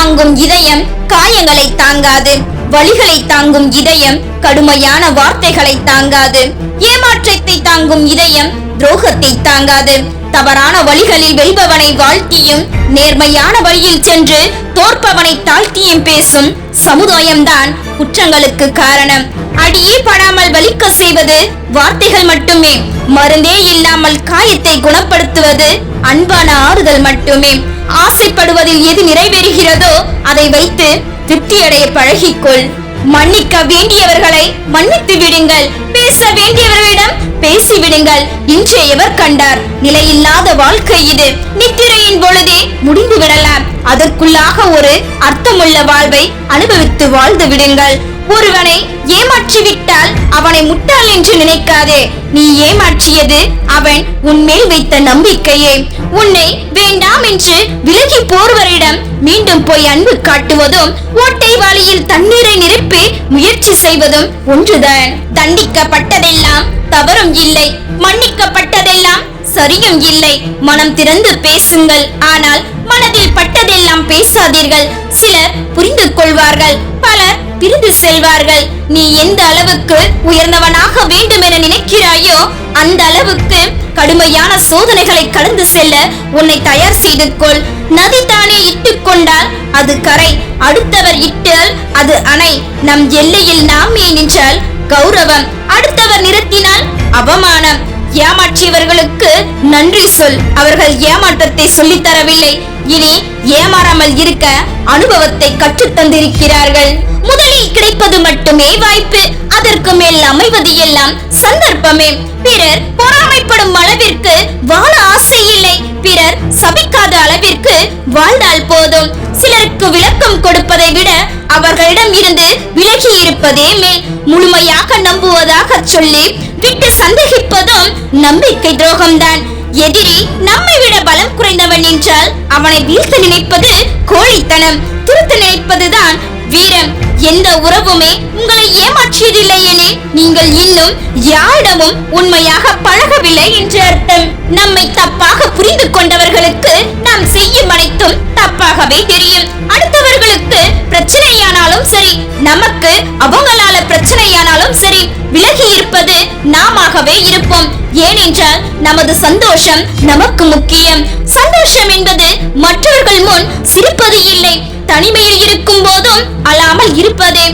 தாங்கும் இதயம் காயங்களை தாங்காது. வழிகளை தாங்கும் இதயம் கடுமையான வார்த்தைகளை தாங்காது. ஏமாற்றத்தை தாங்கும் இதயம் துரோகத்தை தாங்காது. தவறான வழிகளில் வெல்பவனை வாழ்த்தியும் நேர்மையான வழியில் சென்று தோற்பவனை தாழ்த்தியும் பேசும் சமுதாயம்தான் குற்றங்களுக்கு காரணம். அடியே படாமல் வலிக்க செய்வது வார்த்தைகள் மட்டுமே. மருந்தே இல்லாமல் காயத்தை குணப்படுத்துவது அன்பான ஆறுதல் மட்டுமே. ஆசைப்படுவதில் எது நிறைவேறுகிறதோ அதை வைத்து திருப்தியடைய பழகிக்கொள். மன்னிக்க வேண்டியவர்களை மன்னித்து விடுங்கள். பேச வேண்டியவர்களிடம் பேசிவிடுங்கள் இன்றே எவர் கண்டார்? நிலையில்லாத வாழ்க்கை இது. நித்திரையின் பொழுதே முடிந்து விடலாம் அதற்குள்ளாக ஒரு அர்த்தமுள்ள வாழ்வை அனுபவித்து வாழ்ந்து விடுங்கள். ஒருவனை ஏமாற்றி விட்டால் அவனை முட்டாள் என்று நினைக்காதே. நீ ஏமாற்றியது அவன் உன்மேல் வைத்த நம்பிக்கையே. உன்னை வேண்டாம் என்று விலகி போர்வரிடம் மீண்டும் போய் அன்பு காட்டுவதும் ஓட்டை வாளியில் தண்ணீரை நிரப்பி முயற்சி செய்வதும் ஒன்றுதான். தண்டிக்கப்பட்டதெல்லாம் தவறும் இல்லை மன்னிக்கப்பட்டதெல்லாம் சரியும் இல்லை. மனம் திறந்து பேசுங்கள் ஆனால் மனதில் பட்டதெல்லாம் பேசாதீர்கள். சிலர் புரிந்து கொள்வார்கள் பலர் பிரிந்து செல்வார்கள். நீ எந்த அளவுக்கு உயர்ந்தவனாக வேண்டும் என நினைக்கிறாயோ அந்த அளவுக்கு கடுமையான சோதனைகளை கடந்து செல்ல உன்னை தயார் செய்து கொள். நதி தானே இட்டு கொண்டால் அது கரை அடுத்தவர் இட்டால் அது அணை. நம் எல்லையில் நாமே நின்றால் கௌரவம் அடுத்தவர் நிறுத்தினால் அவமானம். ஏமாற்றியவர்களுக்கு நன்றி சொல். அவர்கள் ஏமாற்றத்தை சொல்லித் தரவில்லை. இனி ஏமாறாமல் இருக்க அனுபவத்தை கற்றுத்தந்திருக்கிறார்கள் முதலில் கிடைப்பது மட்டுமே வாய்ப்பு. அதற்கு மேல் அமைவது எல்லாம் சந்தர்ப்பமே. பிறர் பொறாமைப்படும் அளவிற்கு வாழ ஆசை இல்லை. பிறர் சபிக்காத அளவிற்கு வாழ்ந்தால் போதும். சிலருக்கு விளக்கம் கொடுப்பதை விட அவர்களிடம் இருந்து விலகி இருப்பதே மேல். முழுமையாக நம்புவதாக சொல்லி விட்டு சந்தேகிப்பதும் நம்பிக்கை துரோகம்தான். எதிரி நம்மை விட பலம் குறைந்தவன் என்றால் அவனை வீழ்த்த நினைப்பது கோழித்தனம். திருத்த நினைப்பதுதான் வீரம் எந்த உறவுமே உங்களை ஏமாற்றியதில்லை எனில் நீங்கள் இன்னும் யாரிடமும் உண்மையாக பழகவில்லை என்று அர்த்தம். நம்மை தப்பாக புரிந்து கொண்டவர்களுக்கு நாம் செய்யும் அனைத்தும் தப்பாகவே தெரியும். அடுத்தவர்களுக்கு பிரச்சனையானாலும் சரி நமக்கு அவங்களால பிரச்சனையானாலும் சரி விலகி இருப்பது நாமாகவே இருப்போம். ஏனென்றால் நமது சந்தோஷம் நமக்கு முக்கியம். சந்தோஷம் என்பது மற்றவர்கள் முன் சிரிப்பது இல்லை. தனிமையில் இருக்கும் போதும் அழாமல் இருப்பது.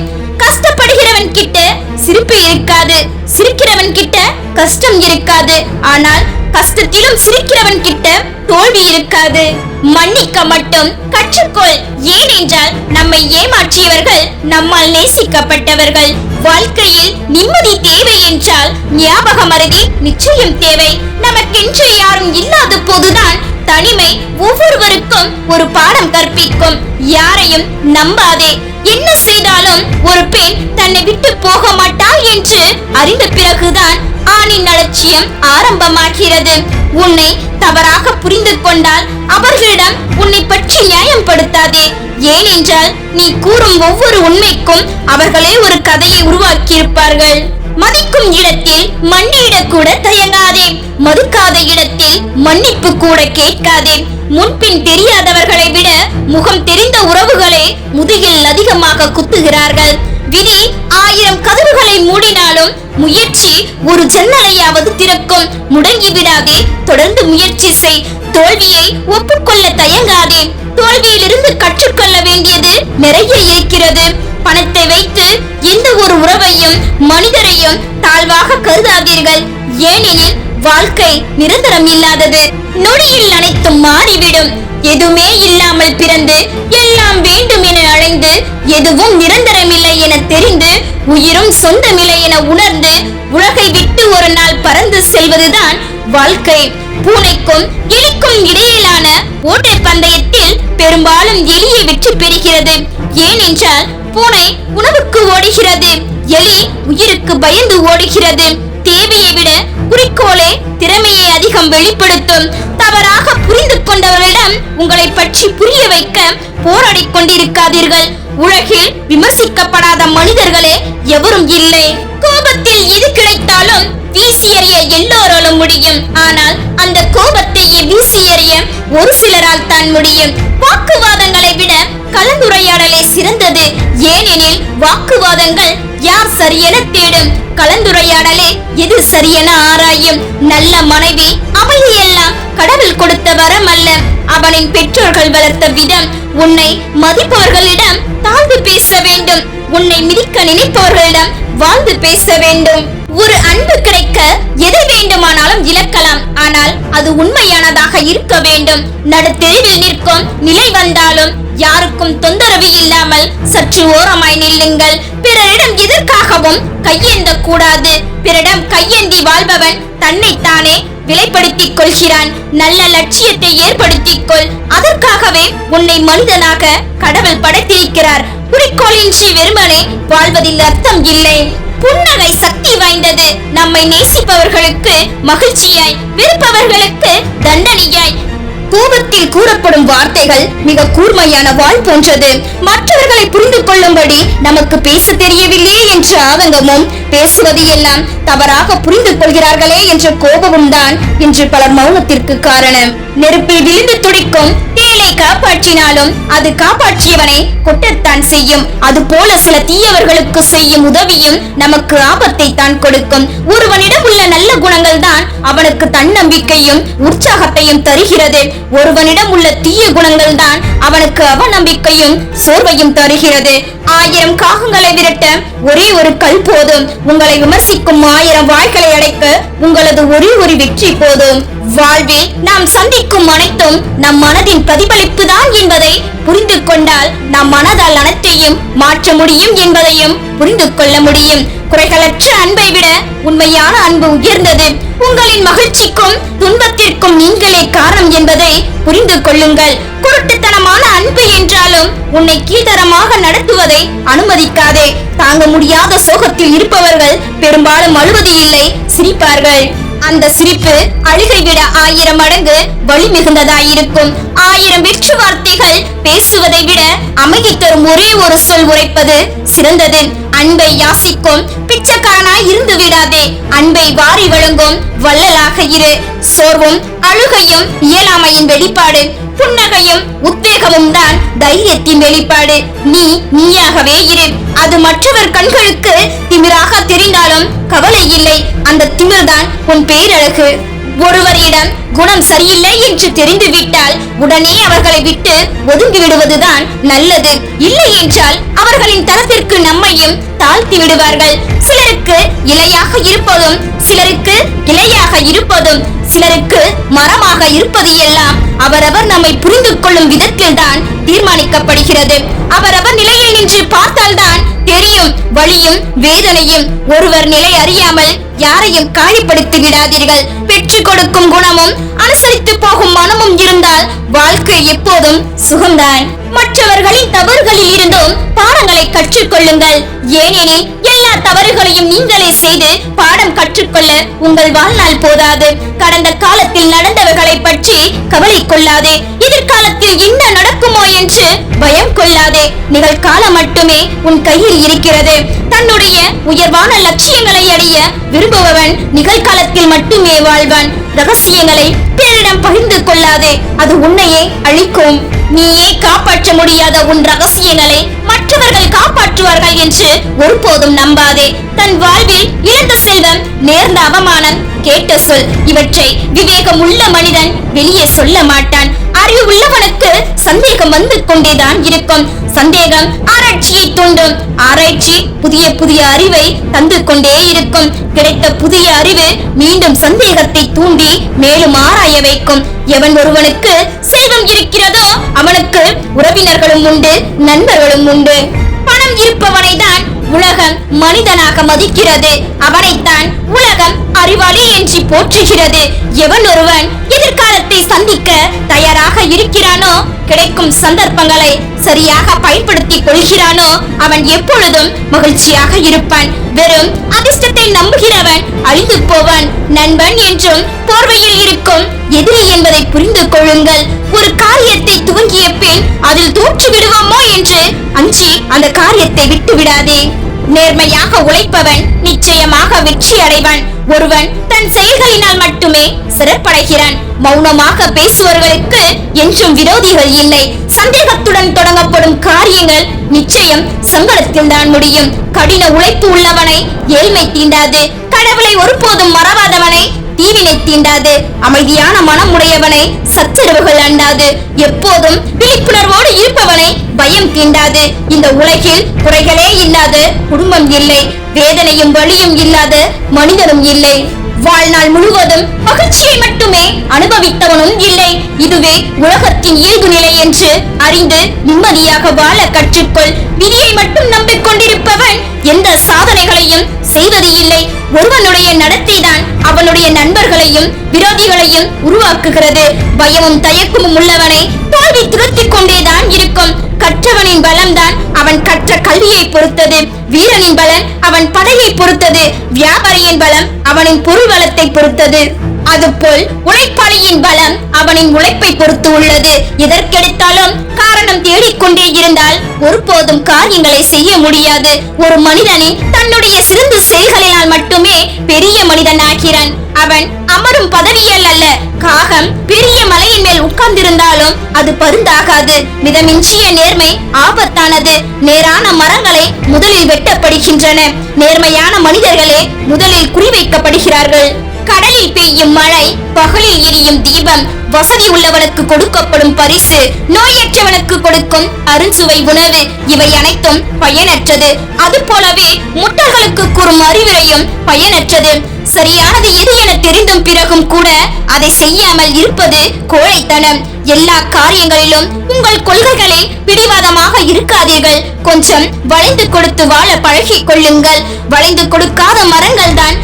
கஷ்டப்படுகிறவன் கிட்ட சிரிப்பு இருக்காது. சிரிக்கிறவன் கிட்ட கஷ்டம் இருக்காது. ஆனால் கஷ்டத்திலும் சிரிக்கிறவன் கிட்ட தோல்வி இருக்காது. மன்னிக்க மட்டும் கற்றுக்கொள். ஏனென்றால் நம்மை ஏமாற்றியவர்கள் நம்மால் நேசிக்கப்பட்டவர்கள். வாழ்க்கையில் நிம்மதி தேவை என்றால் ஞாபக மருதி நிச்சயம் தேவை. நமக்கென்று யாரும் இல்லாத போதுதான் தனிமை ஒவ்வொருவருக்கும் ஒரு பாடம் கற்பிக்கும். யாரையும் நம்பாதே. என்ன செய்தாலும் ஒரு பெண் தன்னை விட்டு போக மாட்டாள் என்று அறிந்த பிறகுதான் ஆணின் அலட்சியம் ஆரம்பமாகிறது. உன்னை தவறாக புரிந்து கொண்டால் அவர்களிடம் உன்னை பற்றி நியாயப்படுத்தாதே ஏனென்றால் நீ கூறும் ஒவ்வொரு உண்மைக்கும் அவர்களே ஒரு கதையை உருவாக்கியிருப்பார்கள். மதிக்கும் இடத்தில் மன்னியிடக் கூட தயங்காதே. மதுக்காத இடத்தில் மன்னிப்பு கூட கேட்காதே. முன்பின் தெரியாதவர்களை விட முகம் தெரிந்த உறவுகளே முதுகில் அதிகமாக குத்துகிறார்கள். விதி ஆயிரம் கதவுகளை மூடினாலும் முயற்சி ஒரு ஜன்னலையாவது திறக்கும். முடங்கி விடாதே. தொடர்ந்து முயற்சி செய். தோல்வியை ஒப்புக்கொள்ள தயங்காதே. தோல்வியிலிருந்து கற்றுக்கொள்ள வேண்டியது நிறைய இருக்கிறது. பணத்தை வைத்து எந்த ஒரு உறவையும் மனிதரையும் தாழ்வாக கருதாதீர்கள். ஏனெனில் வாழ்க்கை நிரந்தரம் இல்லாதது. நொடியில் அனைத்தும் மாறிவிடும். எதுவுமே இல்லாமல் பிறந்து எல்லாம் வேண்டும் என அழைந்து எதுவும் நிரந்தரமில்லை என தெரிந்து உயிரும் சொந்தமில்லை என உணர்ந்து உலகை விட்டு ஒரு நாள் பறந்து செல்வதுதான் வாழ்க்கை. பூனைக்கும் எலிக்கும் இடையிலான ஓட்டை பந்தயத்தில் பெரும்பாலும் எலியை வெற்றி பெறுகிறது ஏனென்றால் பூனை உணவுக்கு ஓடுகிறது. எலி உயிருக்கு பயந்து ஓடுகிறது. தேவையை விட குறிக்கோளே திறமையை அதிகம் வெளிப்படுத்தும். தவறாக புரிந்து கொண்டவர்களிடம் உங்களை பற்றி புரிய வைக்க போராடி கொண்டிருக்காதீர்கள். உலகில் விமர்சிக்கப்படாத மனிதர்களே எவரும் இல்லை. கோபத்தில் எது கிடைத்தாலும் வீசி எறிய எல்லோராலும் முடியும். ஆனால் அந்த கோபத்தையே வீசி எறிய ஒரு சிலரால் தான் முடியும். வாக்குவாதங்களை விட கலந்துரையாடலே சிறந்தது. ஏனெனில் வாக்குவாதங்கள் யார் சரியென தேடும். கலந்துரையாடலே எது சரியென ஆராயும். நல்ல மனைவி அவையெல்லாம் கடவுள் கொடுத்த வரம் அல்ல. அவனின் பெற்றோர்கள் வளர்த்த விதம் உன்னை மதிப்பவர்களிடம் தாழ்ந்து பேச வேண்டும். உன்னை மிதிக்க நினைப்பவர்களிடம் வாழ்ந்து பேச வேண்டும். ஒரு அன்பு கிடைக்க வேண்டுமானாலும் இழக்கலாம். ஆனால் அது உண்மையானதாக இருக்க வேண்டும். நடுத்தெருவில் நிற்கும் நிலை வந்தாலும் யாருக்கும் தொந்தரவு இல்லாமல் சற்று ஓரமாய் நில்லுங்கள். பிறரிடம் எதற்காகவும் கையேந்த கூடாது பிறரிடம் கையேந்தி வாழ்பவன் தன்னைத்தானே விலைப்படுத்திக் கொள்கிறான். நல்ல லட்சியத்தை ஏற்படுத்திக் கொள். அதற்காகவே உன்னை மனிதனாக கடவுள் படைத்திருக்கிறார். குறிக்கோளின்றி வெறுமனே வாழ்வதில் அர்த்தம் இல்லை. புன்னகை சக்தி வாய்ந்தது நம்மை நேசிப்பவர்களுக்கு மகிழ்ச்சியாய் வெறுப்பவர்களுக்கு தண்டனையாய் கோபத்தில் கூறப்படும் வார்த்தைகள் மிக கூர்மையான வாழ் போன்றது. மற்றவர்களை புரிந்து கொள்ளும்படி நமக்கு பேச தெரியவில்லையே என்ற ஆதங்கமும் பேசுவது எல்லாம் தவறாக புரிந்து கொள்கிறார்களே என்ற கோபமும் தான் இன்று பலர் மௌனத்திற்கு காரணம். நெருப்பில் விழுந்து துடிக்கும் தேளை காப்பாற்றினாலும் அது காப்பாற்றியவனை கொட்டத்தான் செய்யும். அது போல சில தீயவர்களுக்கு செய்யும் உதவியும் நமக்கு ஆபத்தை தான் கொடுக்கும். ஒருவனிடம் உள்ள நல்ல குணங்கள் தான் அவனுக்கு தன்னம்பிக்கையும் உற்சாகத்தையும் தருகிறது. ஒருவனிடம் உள்ள தீய குணங்கள் தான் அவனுக்கு அவநம்பிக்கையும் சோர்வையும் தருகிறது. ஆயிரம் காகங்களை விரட்ட ஒரே ஒரு கல் போதும். உங்களை விமர்சிக்கும் ஆயிரம் வாய்களை அடைக்க உங்களது ஒரே ஒரு வெற்றி போதும். வாழ்வில் நாம் சந்திக்கும் அனைத்தும் நம் மனதின் பிரதிபலிப்பு தான் என்பதை புரிந்து கொண்டால் நம் மனதால் அனைத்தையும் மாற்ற முடியும் என்பதையும் புரிந்து கொள்ள முடியும். குறைகளற்ற அன்பை விட உண்மையான அன்பு உயர்ந்தது. உங்களின் மகிழ்ச்சிக்கும் துன்பத்திற்கும் நீங்களே காரணம் என்பதை புரிந்து கொள்ளுங்கள். குருட்டுத்தனமான அன்பு என்றாலும் உன்னை கீழ்த்தரமாக நடத்துவதை அனுமதிக்காதே. தாங்க முடியாத சோகத்தில் இருப்பவர்கள் பெரும்பாலும் அழுவது இல்லை சிரிப்பார்கள். அந்த சிரிப்பு அழுகை விட ஆயிரம் மடங்கு வலி மிகுந்ததாயிருக்கும். ஆயிரம் வெற்று வார்த்தைகள் பேசுவதை விட அமைதி தரும் ஒரே ஒரு சொல் உரைப்பது சிறந்தது. அன்பை யாசிக்கும் பிச்சைக்காரனாய் இருந்து விடாதே அன்பை வாரி வழங்கும் வள்ளலாக இரு. சோர்வும் அழுகையும் இயலாமையின் வெளிப்பாடு. புன்னகையும் உத்வேகமும் தான் தைரியத்தின் வெளிப்பாடு. நீ நீயாகவே இரு. அது மற்றவர் கண்களுக்கு திமிராக தெரிந்தாலும் கவலை இல்லை. அந்த திமிர்தான் உன் பேரழகு. ஒருவரிடம் குணம் சரியில்லை என்று தெரிந்துவிட்டால் உடனே அவர்களை விட்டு ஒதுங்கி விடுவதுதான் நல்லது. இல்லை என்றால் அவர்களின் தரத்திற்கு நம்மையும் தாழ்த்தி விடுவார்கள். சிலருக்கு இலையாக இருப்பதும் சிலருக்கு இலையாக இருப்பதும் சிலருக்கு மரமாக இருப்பது எல்லாம் அவரவர் நம்மை புரிந்து கொள்ளும் விதத்தில் தான் தீர்மானிக்கப்படுகிறது. அவரவர் நிலையில் நின்று பார்த்தால்தான் தெரியும் வலியும் வேதனையும் ஒருவர் நிலை அறியாமல் யாரையும் காயப்படுத்தி விடாதீர்கள். பெற்று கொடுக்கும் குணமும் அனுசரித்து போகும் மனமும் இருந்தால் வாழ்க்கை எப்போதும் சுகம்தான். மற்றவர்களின் தவறுகளில் இருந்தும் பாடங்களை கற்றுக்கொள்ளுங்கள். ஏனெனில் எல்லா தவறுகளையும் நீங்களே செய்து பாடம் கற்றுக்கொள்ள உங்கள் வாழ்நாள் போதாது. கடந்த காலத்தில் நடந்தவர்களை பற்றி கவலை கொள்ளாதே. எதிர்காலத்தில் என்ன நடக்குமோ என்று பயம் கொள்ளாதே. நிகழ்காலம் மட்டுமே உன் கையில் இருக்கிறது. தன்னுடைய உயர்வான லட்சியங்களை அடைய விரும்புபவன் நிகழ்காலத்தில் மட்டுமே வாழ்வான். ரகசியங்களை பிறரிடம் பகிர்ந்து கொள்ளாதே. அது உன்னையே அழிக்கும். நீயே காப்பாற்ற முடியாத உன் ரகசியங்களை மற்றவர்கள் காப்பாற்றுவார்கள் என்று ஒருபோதும் நம்பாதே. தன் வாழ்வில் இழந்த செல்வம் நேர்ந்த அவமானம் கேட்ட சொல் இவற்றை விவேகம் உள்ள மனிதன் வெளியே சொல்ல மாட்டான். அறிவு உள்ளவனுக்கு சந்தேகம் வந்து கொண்டேதான் இருக்கும். சந்தேகம் ஆராய்ச்சியை தூண்டும். ஆராய்ச்சி புதிய புதிய அறிவை தந்து கொண்டே இருக்கும். கிடைத்த புதிய அறிவு மீண்டும் சந்தேகத்தை தூண்டி மேலும் ஆராய வைக்கும். எவன் ஒருவனுக்கு செல்வம் இருக்கிறதோ அவனுக்கு உறவினர்களும் உண்டு நண்பர்களும் உண்டு. பணம் இருப்பவனை தான் உலகம் மனிதனாக மதிக்கிறது. அவனைத்தான் உலகம் அறிவாளி என்று போற்றுகிறது. எவன் ஒருவன் எதிர்காலத்தை சந்திக்க தயாராக இருக்கிறானோ? கிடைக்கும் சந்தர்ப்பங்களை சரியாக பயன்படுத்திக் கொள்கிறானோ? அவன் எப்பொழுதும் மகிழ்ச்சியாக இருப்பான். வெறும் அதிர்ஷ்டத்தை நம்புகிறவன் அழிந்து போவான். நண்பன் என்றும் போர்வையில் இருக்கும் எதிரி என்பதை புரிந்து கொள்ளுங்கள். ஒரு காரியத்தை துவங்கிய பின் அதில் தோற்று விடுவோமோ என்று அஞ்சி அந்த காரியத்தை விட்டு விடாதே நேர்மையாக உழைப்பவன் நிச்சயமாக வெற்றி அடைவான் ஒருவன் தன் செயல்களினால் மட்டுமே சிறப்படைகிறான் மௌனமாக பேசுபவர்களுக்கு என்றும் விரோதிகள் இல்லை. சந்தேகத்துடன் தொடங்கப்படும் காரியங்கள் நிச்சயம் சங்கடத்தில் தான் முடியும். கடின உழைப்பு உள்ளவனை ஏழ்மை தீண்டாது. கடவுளை ஒருபோதும் மறவாதவனை தீவினை தீண்டாது. அமைதியான மனம் உடையவனை சச்சரவுகள் அண்டாது. எப்போதும் விழிப்புணர்வோடு இருப்பவனை பயம் தீண்டாது. இந்த உலகில் குறைகளே இல்லாத குடும்பம் இல்லை. வேதனையும் வலியும் இல்லாத மனிதனும் இல்லை. வாழ்நாள் முழுவதும் மகிழ்ச்சியை மட்டுமே அனுபவித்தவனும் இல்லை. இதுவே உலகத்தின் இயல்பு நிலை என்று அறிந்து நிம்மதியாக வாழ கற்றுக்கொள். விதியை மட்டும் நம்பிக்கொண்டிருப்பவன் எந்த சாதனைகளையும் செய்வது இல்லை. ஒருவனுடைய நடத்தைதான் அவனுடைய நண்பர்களையும் விரோதிகளையும் உருவாக்குகிறது. பயமும் தயக்கமும் உள்ளவனை தோல்வி துரத்திக் கொண்டேதான் இருக்கும். கற்றவனின் பலம்தான் அவன் கற்ற கல்வியை பொறுத்தது வீரனின் பலன் அவன் படையை பொறுத்தது வியாபாரியின் பலம் அவனின் பொருள் வளத்தை பொறுத்தது. அதுபோல் உழைப்பாளியின் பலம் அவனின் உழைப்பை பொறுத்து உள்ளது. எதற்கெடுத்தாலும் காரணம் தேடிக்கொண்டே இருந்தால் ஒருபோதும் காரியங்களை செய்ய முடியாது. ஒரு மனிதனின் தன்னுடைய சிறந்த செயல்களினால் மட்டுமே பெரிய மனிதன் ஆகிறான். அவன் அமரும் பதவியல் அல்ல. காகம் பெரிய மலையின் மேல் உட்கார்ந்திருந்தாலும் அது பருந்தாகாது. மிதமிஞ்சிய நேர்மை ஆபத்தானது. நேரான மரங்களை முதலில் வெட்டப்படுகின்றன. நேர்மையான மனிதர்களே முதலில் குறிவைக்கப்படுகிறார்கள். கடலில் பெய்யும் மழை பகலில் எரியும் தீபம் வசதி உள்ளவனுக்கு கொடுக்கப்படும் பரிசு நோயற்றவனுக்கு கொடுக்கும் அருஞ்சுவை உணவு இவை அனைத்தும் பயனற்றது. அது போலவே முட்டர்களுக்கு கூறும் அறிவுரையும் பயனற்றது. சரியானது எது என தெரிந்தும் பிறகும் கூட அதை செய்யாமல் இருப்பது கோழைத்தனம். எல்லா காரியங்களிலும் உங்கள் கொள்கைகளை பிடிவாதமாக இருக்காதீர்கள். கொஞ்சம் வளைந்து கொடுத்து வாழ பழகிக் கொள்ளுங்கள். வளைந்து கொடுக்காத மரங்கள் தான்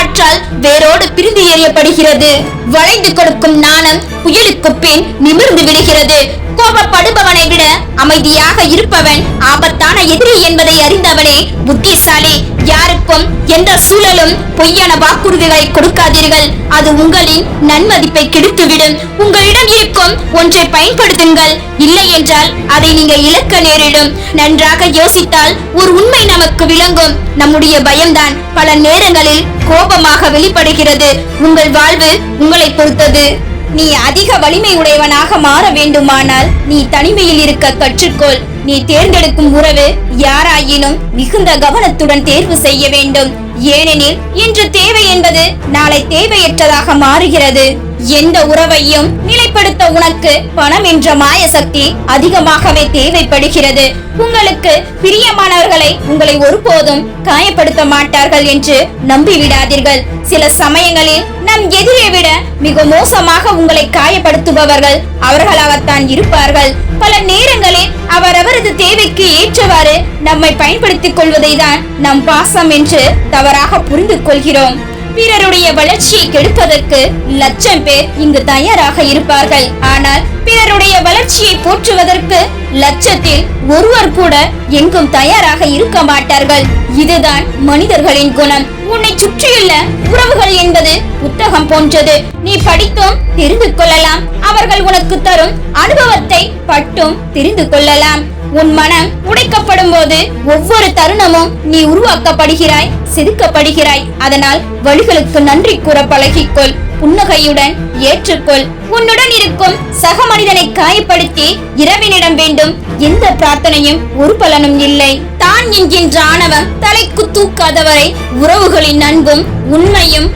காற்றால் வேரோடு பிரிந்து எறியப்படுகிறது. வளைந்து கொடுக்கும் நாணம் புயலுக்கு பின் நிமிர்ந்து விடுகிறது. கோபப்படுபவனை விட அமைதியாக இருப்பவன் ஆபத்தான எதிரி என்பதை அறிந்தவனே புத்திசாலி. யாருக்கும் எந்த சூழலும் பொய்யான வாக்குறுதிகளை கொடுக்காதீர்கள். அது உங்களின் நன்மதிப்பை கெடுத்துவிடும். உங்களிடம் இருக்கும் ஒன்றை பயன்படுத்துங்கள். இல்லை என்றால் அதை நீங்க இழக்க நேரிடும். நன்றாக யோசித்தால் ஒரு உண்மை நமக்கு விளங்கும். நம்முடைய பயம்தான் பல நேரங்களில் கோபமாக வெளிப்படுகிறது. உங்கள் வாழ்வு உங்கள் பொறுத்தது நீ அதிக வலிமை உடையவனாக மாற வேண்டுமானால் நீ தனிமையில் இருக்க கற்றுக்கொள். நீ தேர்ந்தெடுக்கும் உறவு யாராயினும் மிகுந்த கவனத்துடன் தேர்வு செய்ய வேண்டும். ஏனெனில் இன்று தேவை என்பது நாளை தேவையற்றதாக மாறுகிறது. எந்த உறவையும் நிலைப்படுத்த உனக்கு பணம் என்ற மாய சக்தி அதிகமாகவே தேவைப்படுகிறது. உங்களுக்கு பிரியமானவர்களை உங்களை ஒருபோதும் காயப்படுத்த மாட்டார்கள் என்று நம்பிவிடாதீர்கள். சில சமயங்களில் நம் எதிரை விட மிக மோசமாக உங்களை காயப்படுத்துபவர்கள் அவர்களாகத்தான் இருப்பார்கள். பல நேரங்களில் அவரவரது தேவைக்கு ஏற்றவாறு நம்மை பயன்படுத்திக் கொள்வதை தான் நம் பாசம் என்று தவறாக புரிந்து கொள்கிறோம் பிறருடைய வளர்ச்சியை கெடுப்பதற்கு லட்சம் பேர் இங்கு தயாராக இருப்பார்கள். ஆனால் பிறருடைய வளர்ச்சியை போற்றுவதற்கு லட்சத்தில் ஒருவர் கூட எங்கும் தயாராக இருக்க மாட்டார்கள். இதுதான் மனிதர்களின் குணம். உன்னை சுற்றியுள்ள உறவுகள் என்பது புத்தகம் போன்றது. நீ படித்தும் தெரிந்து கொள்ளலாம். அவர்கள் உனக்கு தரும் அனுபவத்தை பட்டும் தெரிந்து கொள்ளலாம். உன் மனம் உடைக்கப்படும் போது ஒவ்வொரு தருணமும் நீ உருவாக்கப்படுகிறாய் செதுக்கப்படுகிறாய். அதனால் வழிகளுக்கு நன்றி கூற பழகிக்கொள். புன்னகையுடன் ஏற்றுக்கொள். உன்னுடன் இருக்கும் சக மனிதனை காயப்படுத்தி இரவினிடம் வேண்டும். எந்த பிரார்த்தனையும் ஒரு பலனும் இல்லை. தான் என்கின்ற ஆணவம் தலைக்கு தூக்காதவரை உறவுகளின் அன்பும் உண்மையும்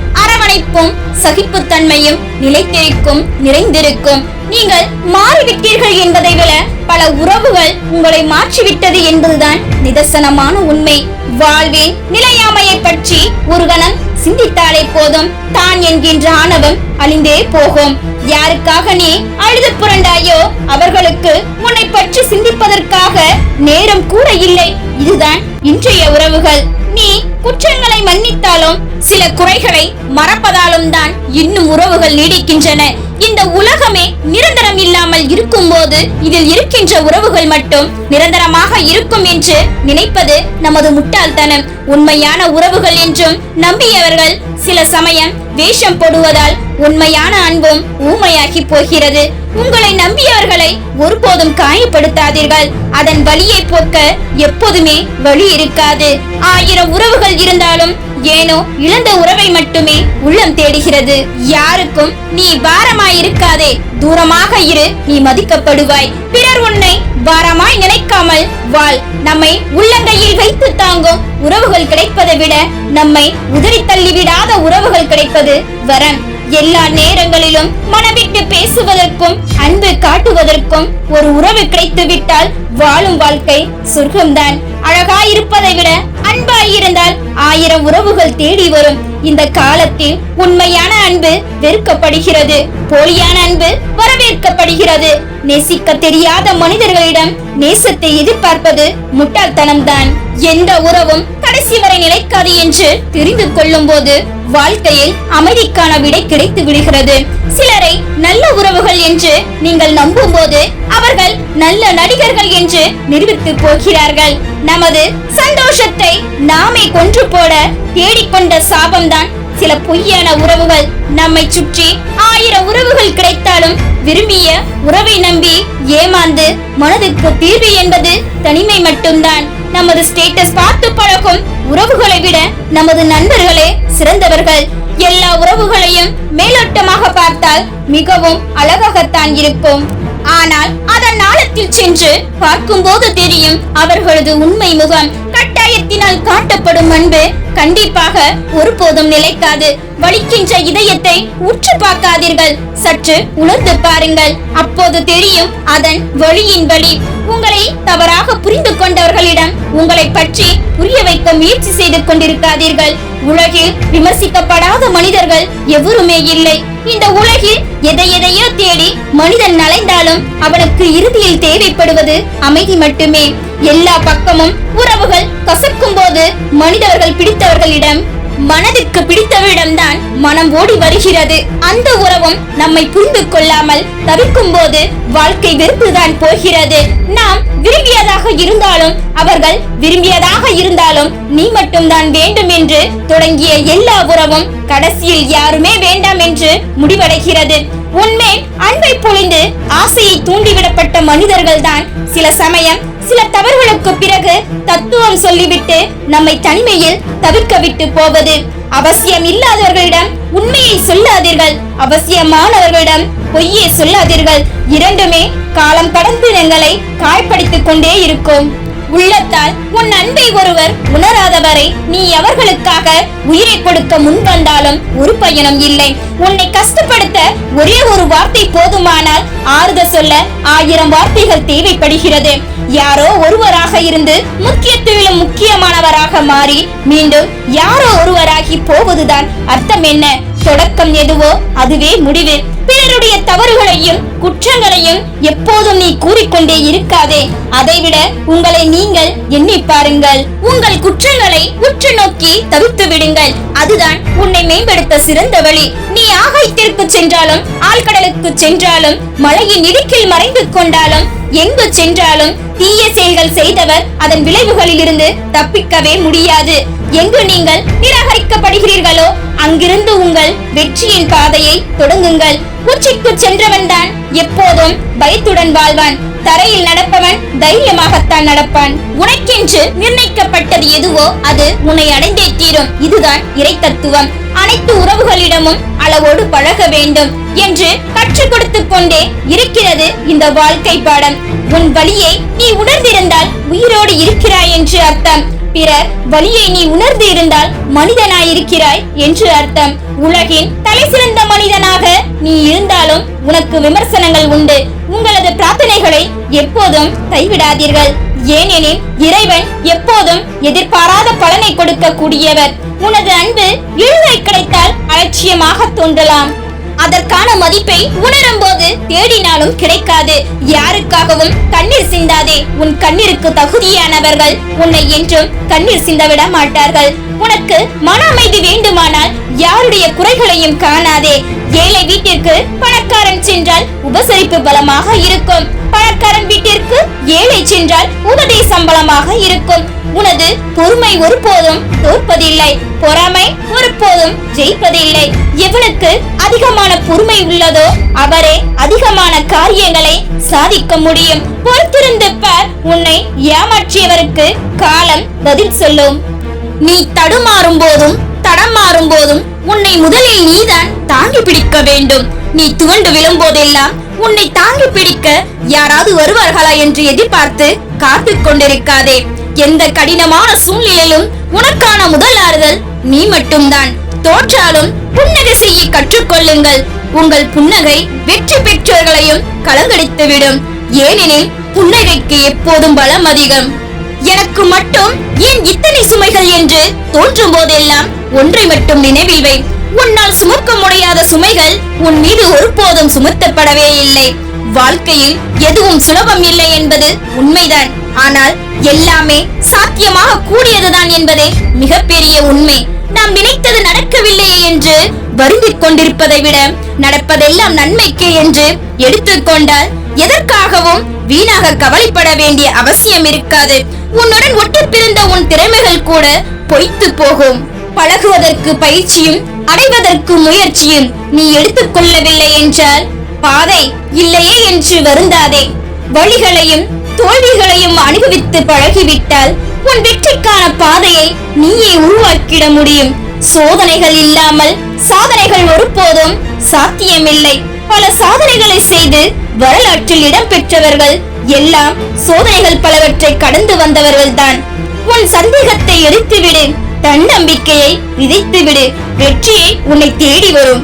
அரவணைப்பும் சகிப்புத்தன்மையும் நிலைத்திருக்கும் நிறைந்திருக்கும். நீங்கள் மாறிவிட்டீர்கள் என்பதை விட பல உறவுகள் உங்களை மாற்றிவிட்டது என்பதுதான் நிதர்சனமான உண்மை. வாழ்வின் நிலையாமையை பற்றி ஒரு கணம் சிந்தித்தாலே போதும். தான் என்கின்ற ஆணவம் அழிந்தே போகும். யாருக்காக நீ அழுது புரண்டாயோ? அவர்களுக்கு உன்னை பற்றி சிந்திப்பதற்காக நேரம் கூட இல்லை. இதுதான் இன்றைய உறவுகள். நீ குற்றங்களை மன்னித்தாலும் சில குறைகளை மறப்பதாலும் தான் இன்னும் உறவுகள் நீடிக்கின்றன. இந்த உலகமே நிரந்தரம் இல்லாமல் இருக்கும்போது இதில் இருக்கின்ற உறவுகள் மட்டும் நிரந்தரமாக இருக்கும் என்று நினைப்பது நமது முட்டாள்தனம். உண்மையான உறவுகள் என்றும் நம்பியவர்கள் சில சமயம் வேஷம் போடுவதால் உண்மையான அன்பும் ஊமையாகி போகிறது. உங்களை நம்பியவர்களை ஒருபோதும் காயப்படுத்தாதீர்கள். அதன் வழியை போக்க எப்போதுமே வழி இருக்காது. ஆயிரம் உறவுகள் இருந்தாலும் ஏனோ இழந்த உறவை மட்டுமே உள்ளம் தேடுகிறது. யாருக்கும் நீ பாரமாயிருக்காதே. தூரமாக இரு நீ மதிக்கப்படுவாய். பிறர் உன்னை பாரமாய் நினைக்காமல் வாழ். நம்மை உள்ளங்கையில் வைத்து தாங்கும் உறவுகள் கிடைப்பதை விட நம்மை உதறி தள்ளிவிடாத உறவுகள் கிடைப்பது வரம். எல்லா நேரங்களிலும் மனவிட்டு பேசுவதற்கும் அன்பு காட்டுவதற்கும் ஒரு உறவு கிடைத்து விட்டால் வாழும் வாழ்க்கை சொர்க்கம்தான். அழகாயிருப்பதை விட அன்பாயிருந்தால் ஆயிரம் உறவுகள் தேடி வரும். இந்த காலத்தில் உண்மையான அன்பு வெறுக்கப்படுகிறது. போலியான அன்பு வரவேற்கப்படுகிறது. நேசிக்க தெரியாத மனிதர்களிடம் நேசத்தை எதிர்பார்ப்பது முட்டாள்தனம்தான். எந்த உறவும் கடைசி வரை நிலைக்காது என்று தெரிந்து கொள்ளும் போது வாழ்க்கையில் அமைதிக்கான விடை கிடைத்து விடுகிறது. சிலரை நல்ல உறவுகள் என்று நீங்கள் நம்பும் போது அவர்கள் நல்ல நடிகர்கள் என்று நிரூபித்து போகிறார்கள். நமது சந்தோஷத்தை நாமே கொன்று போட தேடிக்கொண்ட சாபம்தான் சில பொய்யான உறவுகள். நம்மை சுற்றி ஆயிரம் உறவுகள் கிடைத்தாலும் விரும்பிய உறவை நம்பி ஏமாந்து மனதுக்கு தீர்வு என்பது தனிமை மட்டும்தான். நமது ஸ்டேட்டஸ் பார்த்து பழகும் உறவுகளை விட நமது நண்பர்களே சிறந்தவர்கள். எல்லா உறவுகளையும் மேலோட்டமாக பார்த்தால் மிகவும் அழகாகத்தான் இருக்கும் ஆனால் அதன் ஆழத்தில் சென்று பார்க்கும்போது தெரியும் அவர்களது உண்மை முகம் கட்டாயத்தினால் காட்டப்படும் அன்பு கண்டிப்பாக ஒருபோதும் நிலைக்காது. வலிக்கின்ற இதயத்தை உற்று பார்க்காதீர்கள். சற்று உணர்ந்து பாருங்கள். அப்போது தெரியும் அதன் வழியின் வழி. உங்களை தவறாக புரிந்து கொண்டவர்களிடம் உங்களை பற்றி புரிய வைக்க முயற்சி செய்து கொண்டிருக்காதீர்கள். உலகில் விமர்சிக்கப்படாத மனிதர்கள் எவருமே இல்லை. இந்த உலகில் எதை எதையோ தேடி மனிதன் நலைந்தாலும் அவனுக்கு இறுதியில் தேவைப்படுவது அமைதி மட்டுமே. எல்லா பக்கமும் உறவுகள் கசக்கும் போது மனிதர்கள் பிடித்தவர்களிடம் மனதிற்கு பிடித்தவரிடம்தான் மனம் ஓடி வருகிறது. அந்த உறவும் நம்மை புரிந்து கொள்ளாமல் தவிக்கும் போது வாழ்க்கை வெறுப்புதான் போகிறது. நாம் விரும்பியதாக இருந்தாலும் அவர்கள் விரும்பியதாக இருந்தாலும் நீ மட்டும்தான் வேண்டும் என்று தொடங்கிய எல்லா உறவும் கடைசியில் யாருமே வேண்டாம் என்று முடிவடைகிறது. உண்மை அன்பை பொழிந்து ஆசையை தூண்டிவிடப்பட்ட மனிதர்கள்தான் சில சமயம் சில தவறுகளுக்கு பிறகு தத்துவம் சொல்லிவிட்டு நம்மை தனிமையில் தவிர்க்க விட்டு போவது அவசியம் இல்லாதவர்களிடம் உண்மையை சொல்லாதீர்கள் அவசியமானவர்களிடம் பொய்யை சொல்லாதீர்கள். இரண்டுமே காலம் கடந்து எங்களை காயப்படுத்திக் கொண்டே இருக்கும். உள்ளத்தால் உன் அன்பை ஒருவர் உணராதவரை நீ அவர்களுக்காக உயிரை கொடுக்க முன் வந்தாலும் ஒரு பயணம் இல்லை. உன்னை கஷ்டப்படுத்த ஒரே ஒரு வார்த்தை போதுமானால் ஆறுத சொல்ல ஆயிரம் வார்த்தைகள் தேவைப்படுகிறது. யாரோ ஒருவராக இருந்து முக்கியத்துவிலும் முக்கியமானவராக மாறி மீண்டும் யாரோ ஒருவராகி போவதுதான் அர்த்தம் என்ன? தொடக்கம் எதுவோ அதுவே முடிவு பிறருடைய தவறுகளையும் குற்றங்களையும் எப்போதும் நீ கூறிக்கொண்டே இருக்காதே. அதைவிட உங்களை நீங்கள் எண்ணி பாருங்கள். உங்கள் குற்றங்களை உற்று நோக்கி தவிர்த்து விடுங்கள் அதுதான் உன்னை மேம்படுத்த சிறந்த வழி. நீ ஆகாயத்திற்கு சென்றாலும் ஆழ்கடலுக்கு சென்றாலும் மலையின் இடுக்கில் மறைந்து கொண்டாலும் எங்கு சென்றாலும் தீய செயல்கள் செய்தவர் அதன் விளைவுகளில் இருந்து தப்பிக்கவே முடியாது. எங்கு நீங்கள் நிராகரிக்கப்படுகிறீர்களோ அங்கிருந்து உங்கள் வெற்றியின் பாதையை தொடங்குங்கள். உச்சிக்கு சென்றவன் தான் எப்போதும் பயத்துடன் வாழ்வான். தரையில் நடப்பவன் தைரியமாகத்தான் நடப்பான். உனக்கென்று நிர்ணயிக்கப்பட்டது எதுவோ அது உன்னை அடைந்தே தீரும். இதுதான் இறை தத்துவம். அனைத்து உறவுகளிடமும் அளவோடு பழக வேண்டும் என்று கற்றுக் கொடுத்துக் கொண்டே இருக்கிறது இந்த வாழ்க்கை பாடம். உன் வழியை நீ உணர்ந்திருந்தால் உயிரோடு இருக்கிறாய் என்று அர்த்தம். பிறர் வழியை நீ உணர்ந்து இருந்தால் மனிதனாயிருக்கிறாய் என்று அர்த்தம். உலகின் தலை சிறந்த மனிதனாக நீ இருந்தாலும் உனக்கு விமர்சனங்கள் உண்டு. உங்களது பிரார்த்தனைகளை எப்போதும் கைவிடாதீர்கள். ஏனெனில் இறைவன் எப்போதும் எதிர்பாராத பலனை கொடுக்க கூடியவர் உனது அன்பு இழுவை கிடைத்தால் அலட்சியமாக தோன்றலாம். அதற்கான மதிப்பை உணரும் போது தேடினாலும் கிடைக்காது. யாருக்காகவும் கண்ணீர் சிந்தாதே. உன் கண்ணீருக்கு தகுதியானவர்கள் உன்னை என்றும் கண்ணீர் சிந்த விட மாட்டார்கள் உனக்கு மன அமைதி வேண்டுமானால் யாருடைய குறைகளையும் காணாதே. ஏழை வீட்டிற்கு பணக்காரன் சென்றால் உபசரிப்பு பலமாக இருக்கும். பணக்காரன் வீட்டிற்கு ஏழை சென்றால் உபதேசம் பலமாக இருக்கும். உனது பொறுமை ஒருபோதும் தோற்பதில்லை. பொறாமை ஒருபோதும் ஜெயிப்பதில்லை. எவனுக்கு அதிகமான பொறுமை உள்ளதோ அவரே அதிகமான காரியங்களை சாதிக்க முடியும். பொறுத்திருந்து பார் உன்னை ஏமாற்றியவருக்கு காலம் பதில் சொல்லும். நீ தடுமாறும் போதும் தடம் மாறும் போதும் உன்னை முதலில் நீதான் தாங்கி பிடிக்க வேண்டும். நீ துவண்டு விழும்போதெல்லாம் உன்னை தாங்கி பிடிக்க யாராவது வருவார்களா என்று எதிர்பார்த்து காத்துக் கொண்டிருக்காதே. எந்த கடினமான சூழ்நிலையிலும் உனக்கான முதல் ஆறுதல் நீ மட்டும்தான். தோற்றாலும் புன்னகை செய்ய கற்றுக்கொள்ளுங்கள். உங்கள் புன்னகை வெற்றி பெற்றவர்களையும் கலங்கடித்துவிடும். ஏனெனில் புன்னகைக்கு எப்போதும் பலம் அதிகம். எனக்கு மட்டும் ஏன் இத்தனை சுமைகள் என்று தோன்றும் போதெல்லாம் ஒன்றை மட்டும் நினைவில் வை. உன்னால் சுமக்க முடியாத சுமைகள் உன் மீது ஒருபோதும் சுமத்தப்படவே இல்லை. வாழ்க்கையில் எதுவும் சுலபம் இல்லை என்பது உண்மைதான். ஆனால் எல்லாமே சாத்தியமாக கூடியதுதான் என்பதே மிகப்பெரிய உண்மை. நாம் நினைத்தது நடக்கவில்லையே என்று வருந்திக் கொண்டிருப்பதை விட நடப்பதெல்லாம் நன்மைக்கே என்று எடுத்துக்கொண்டால் எதற்காகவும் வீணாக கவலைப்பட வேண்டிய அவசியம் இருக்காது. உன்னுடன் ஒட்டி பிறந்த உன் திறமைகள் கூட பொய்த்து போகும். பழகுவதற்கு பயிற்சியும் அடைவதற்கு முயற்சியும் நீ எடுத்துக்கொள்ளவில்லை என்றால் பாதை இல்லையே என்று வருந்தாதே. வழிகளையும் தோல்விகளையும் அனுபவித்து பழகிவிட்டால் உன் வெற்றிக்கான பாதையை நீயே உருவாக்கிட முடியும். சோதனைகள் இல்லாமல் சாதனைகள் ஒருபோதும் சாத்தியமில்லை. பல சாதனைகளை செய்து வரலாற்றில் இடம் பெற்றவர்கள் எல்லாம் சோதனைகள் பலவற்றை கடந்து வந்தவர்கள்தான். உன் சந்தேகத்தை எடுத்துவிடு. தன்னம்பிக்கையை விதைத்துவிடு. வெற்றியை உன்னை தேடி வரும்.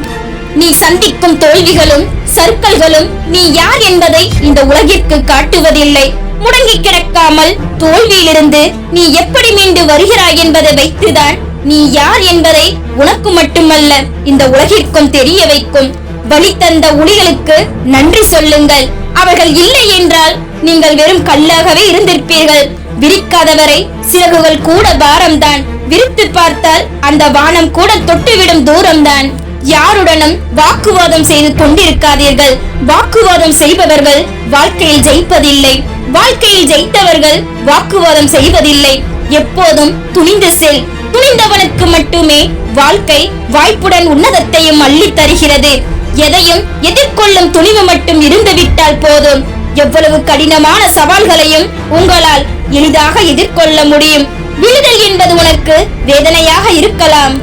நீ சந்திக்கும் தோல்விகளும் சர்க்கல்களும் நீ யார் என்பதை இந்த உலகிற்கு காட்டுவதில்லை. முடங்கி கிடக்காமல் தோல்வியிலிருந்து நீ எப்படி மீண்டு வருகிறாய் என்பதை வைத்துதான் நீ யார் என்பதை உனக்கு மட்டுமல்ல இந்த உலகிற்கும் தெரிய வைக்கும். வழி தந்த உளிகளுக்கு நன்றி சொல்லுங்கள். அவர்கள் இல்லை என்றால் நீங்கள் வெறும் கல்லாகவே இருந்திருப்பீர்கள். விரிக்காதவரை சிறகுகள் கூட பாரம்தான். விரித்து பார்த்தால் அந்த வானம் கூட தொட்டுவிடும் தூரம்தான். யாருடனும் வாக்குவாதம் செய்து கொண்டிருக்காதீர்கள். வாக்குவாதம் செய்பவர்கள் வாழ்க்கையில் ஜெயிப்பதில்லை. வாழ்க்கையில் ஜெயித்தவர்கள் வாக்குவாதம் செய்வதில்லை. எப்போதும் துணிந்து செல். துணிந்தவனுக்கு மட்டுமே வாழ்க்கை வாய்ப்புடன் உன்னதத்தையும் அள்ளி தருகிறது. எதையும் எதிர்கொள்ளும் துணிவு மட்டும் இருந்துவிட்டால் போதும். எவ்வளவு கடினமான சவால்களையும் உங்களால் எளிதாக எதிர்கொள்ள முடியும். விழுதல் என்பது உனக்கு வேதனையாக இருக்கலாம்.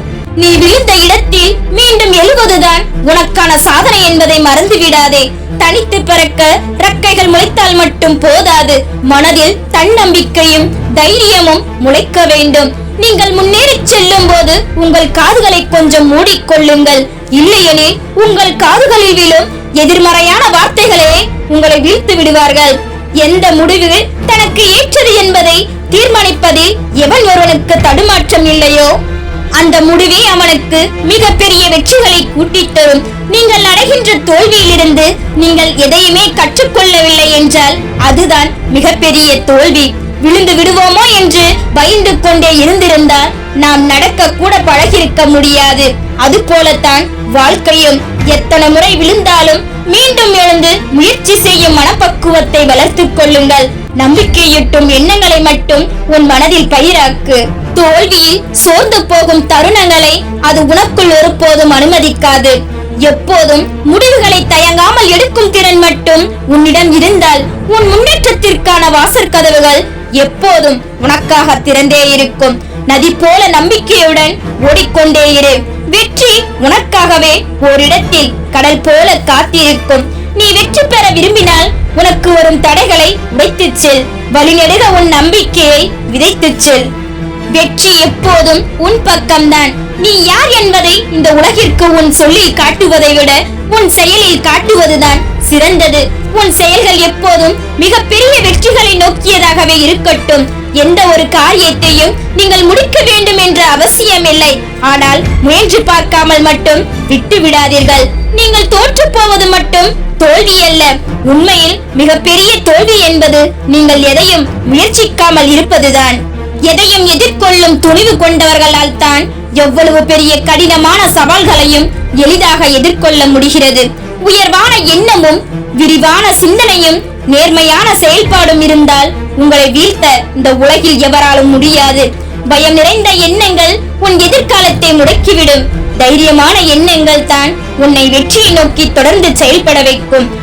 நீ விழுந்த இடத்தில் மீண்டும் எழுவதுதான் உனக்கான சாதனை என்பதை மறந்து விடாதே தனித்து பிறக்க ரக்கைகள் முளைத்தால் மட்டும் போதாது. மனதில் தன்னம்பிக்கையும் தைரியமும் முளைக்க வேண்டும். நீங்கள் முன்னேறிச் செல்லும் போது உங்கள் காதுகளை கொஞ்சம் மூடிக்கொள்ளுங்கள். இல்லையெனில் உங்கள் காதுகளில் விழும் எதிர்மறையான வார்த்தைகளே உங்களை வீழ்த்து விடுவார்கள். எந்த முடிவு தனக்கு ஏற்றது என்பதை தீர்மானிப்பதில் எவன் ஒருவனுக்கு தடுமாற்றம் இல்லையோ? அந்த முடிவே அவனுக்கு மிகப்பெரிய வெற்றிகளை கூட்டித் தரும். நீங்கள் அடைகின்ற தோல்வியிலிருந்து நீங்கள் எதையுமே கற்றுக்கொள்ளவில்லை என்றால் அதுதான் மிகப்பெரிய தோல்வி. விழுந்து விடுவோமோ என்று பயந்து கொண்டே இருந்திருந்தால் நாம் நடக்க கூட பழகிருக்க முடியாது. அது போலத்தான் வாழ்க்கையும். எத்தனை முறை விழுந்தாலும் மீண்டும் எழுந்து முயற்சி செய்யும் மனப்பக்குவத்தை வளர்த்துக் கொள்ளுங்கள். நம்பிக்கையிட்டும் எண்ணங்களை மட்டும் உன் மனதில் பயிராக்கு. தோல்வியில் சோர்ந்து போகும் தருணங்களை அது உனக்குள் ஒருபோதும் அனுமதிக்காது. எப்போதும் முடிவுகளை தயங்காமல் எடுக்கும் திறன் மட்டும் உன்னிடம் இருந்தால் உன் முன்னேற்றத்திற்கான வாசற் கதவுகள் எப்போதும் உனக்காக திறந்தே இருக்கும். நதி போல நம்பிக்கையுடன் ஓடிக்கொண்டே இரு. வெற்றி உனக்காகவே ஓரிடத்தில் கடல் போல காத்திருக்கும். நீ வெற்றி பெற விரும்பினால் உனக்கு வரும் தடைகளை உடைத்துச் செல். வழிநெடுக உன் நம்பிக்கையை விதைத்துச் செல். வெற்றி எப்போதும் உன் பக்கம்தான். நீ யார் என்பதை இந்த உலகிற்கு உன் சொல்லில் காட்டுவதை விட உன் செயலில் காட்டுவதுதான் சிறந்தது. உன் செயல்கள் எப்போதும் மிகப்பெரிய வெற்றிகளை நோக்கியதாகவே இருக்கட்டும். எந்த ஒரு காரியத்தையும் நீங்கள் முடிக்க வேண்டும் என்ற அவசியமில்லை. ஆனால் முயன்று பார்க்காமல் மட்டும் விட்டு விடாதீர்கள். நீங்கள் தோற்று போவது மட்டும் தோல்வி அல்ல. உண்மையில் மிகப்பெரிய தோல்வி என்பது நீங்கள் எதையும் முயற்சிக்காமல் இருப்பதுதான். எதையும் எதிர்கொள்ளும் துணிவு கொண்டவர்களால் தான் எவ்வளவு பெரிய கடினமான சவால்களையும் எளிதாக எதிர்கொள்ள முடிகிறது. உயர்வான எண்ணமும் விரிவான சிந்தனையும் நேர்மையான செயல்பாடும் இருந்தால் உங்களை வீழ்த்த இந்த உலகில் எவராலும் முடியாது. பயம் நிறைந்த எண்ணங்கள் உன் எதிர்காலத்தை முடக்கிவிடும். தைரியமான எண்ணங்கள் தான் உன்னை வெற்றியை நோக்கி தொடர்ந்து செயல்பட வைக்கும்.